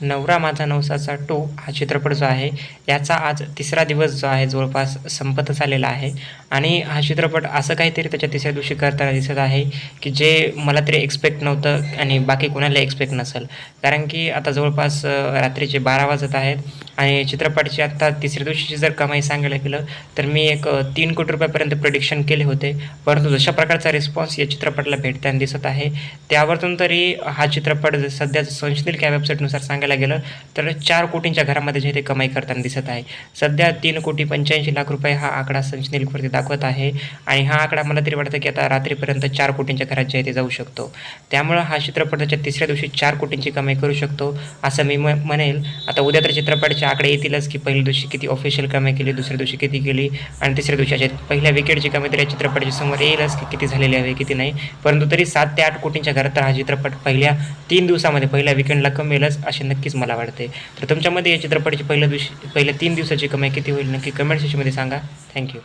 नवरा माझा नवसाचा टू हा चित्रपट जो आहे याचा आज तिसरा दिवस जो आहे जवळपास संपत झालेला आहे. आणि हा चित्रपट असं काहीतरी त्याच्या तिसऱ्या दिवशी करताना दिसत आहे की जे मला तरी एक्सपेक्ट नव्हतं आणि बाकी कोणाला एक्सपेक्ट नसेल. कारण की आता जवळपास रात्रीचे बारा वाजत आहेत. आणि चित्रपटाची आत्ता तिसऱ्या दिवशीची जर कमाई सांगायला गेलं तर मी एक तीन कोटी रुपयापर्यंत प्रडिक्शन केले होते. परंतु जशा प्रकारचा रिस्पॉन्स या चित्रपटाला भेटताना दिसत आहे त्यावरतून तरी हा चित्रपट सध्याचं सध्या संशोधित या वेबसाईटनुसार सांगायला गेलं तर चार कोटींच्या घरामध्ये जे ते कमाई करताना दिसत आहे. सध्या तीन कोटी पंच्याऐंशी लाख रुपये हा आकडा संशोधितवरती दाखवत आहे आणि हा आकडा मला तरी वाटतं की आता रात्रीपर्यंत चार कोटींच्या घरात जे ते जाऊ शकतो. त्यामुळं हा चित्रपट त्याच्या तिसऱ्या दिवशी चार कोटींची कमाई करू शकतो असं मी म म्हणेल. आता उद्या तर चित्रपटाचे आकडे येतीलच की पहिल्या दिवशी किती ऑफिशियल कमाई केली दुसऱ्या दिवशी किती केली आणि तिसऱ्या दिवशी अशा पहिल्या विकेटची कमाई तर या चित्रपटाच्या समोर येईलच की किती झालेली आहे किती नाही. परंतु तरी सात ते आठ कोटींच्या घरात तर हा चित्रपट पहिल्या तीन दिवसामध्ये पहिल्या विकेंडला कमेलच असे नक्कीच मला वाटते तर तुमच्यामध्ये या चित्रपटाची पहिल्या दिवशी पहिल्या तीन दिवसाची कमाई किती होईल नक्की कमेंट सेक्शनमध्ये सांगा. थँक्यू